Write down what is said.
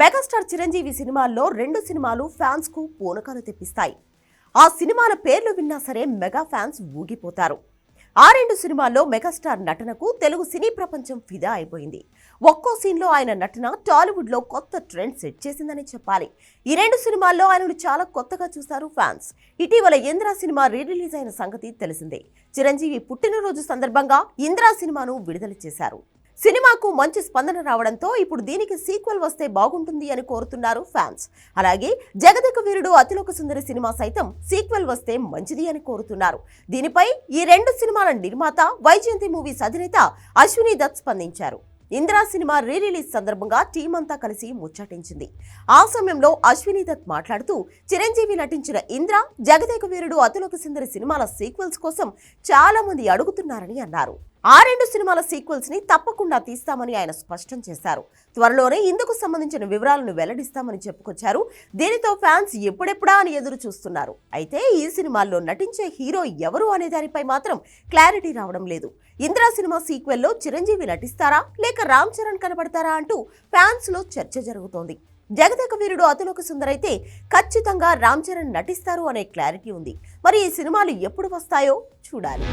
Megastar Chiranjeevi సినిమాల్లో రెండు సినిమాలు ఫ్యాన్స్కు పూనకాలు తెప్పిస్తాయి. ఆ సినిమాల పేర్లు విన్నా సరే మెగా ఫ్యాన్స్ ఊగిపోతారు. ఆ రెండు సినిమాల్లో మెగాస్టార్ నటనకు తెలుగు సినీ ప్రపంచం ఫిదా అయిపోయింది. ఒక్కో సీన్లో ఆయన నటన టాలీవుడ్లో కొత్త ట్రెండ్ సెట్ చేసిందని చెప్పాలి. ఈ రెండు సినిమాల్లో ఆయనను చాలా కొత్తగా చూశారు ఫ్యాన్స్. ఇటీవల ఇంద్రా సినిమా రీ రిలీజ్ అయిన సంగతి తెలిసిందే. చిరంజీవి పుట్టినరోజు సందర్భంగా ఇంద్రా సినిమాను విడుదల చేశారు. సినిమాకు మంచి స్పందన రావడంతో ఇప్పుడు దీనికి సీక్వెల్ వస్తే బాగుంటుంది అని కోరుతున్నారు ఫ్యాన్స్. అలాగే జగదేక వీరుడు అతిలోక సుందరి సినిమా సైతం సీక్వెల్ వస్తే మంచిది అని కోరుతున్నారు. దీనిపై ఈ రెండు సినిమాల నిర్మాత వైజయంతి మూవీస్ అధినేత అశ్విని దత్ స్పందించారు. ఇందిరా సినిమా రీ రిలీజ్ సందర్భంగా టీం అంతా కలిసి ముచ్చటించింది. ఆ సమయంలో అశ్విని దత్ మాట్లాడుతూ చిరంజీవి నటించిన ఇంద్ర జగదేక వీరుడు అతిలోక సుందరి సినిమాల సీక్వెల్స్ కోసం చాలా మంది అడుగుతున్నారని అన్నారు. ఆ రెండు సినిమాల సీక్వెల్స్ని తప్పకుండా తీస్తామని ఆయన స్పష్టం చేశారు. త్వరలోనే ఇందుకు సంబంధించిన వివరాలను వెల్లడిస్తామని చెప్పుకొచ్చారు. దీనితో ఫ్యాన్స్ ఎప్పుడెప్పుడా అని ఎదురు చూస్తున్నారు. అయితే ఈ సినిమాల్లో నటించే హీరో ఎవరు అనే దానిపై మాత్రం క్లారిటీ రావడం లేదు. ఇందిరా సినిమా సీక్వెల్లో చిరంజీవి నటిస్తారా? లేక రామ్ చరణ్ కనబడతారా అంటూ ఫ్యాన్స్లో చర్చ జరుగుతోంది. జగదక వీరుడు అతులోక సుందరైతే ఖచ్చితంగా రామ్ చరణ్ నటిస్తారు అనే క్లారిటీ ఉంది. మరి ఈ సినిమాలు ఎప్పుడు వస్తాయో చూడాలి.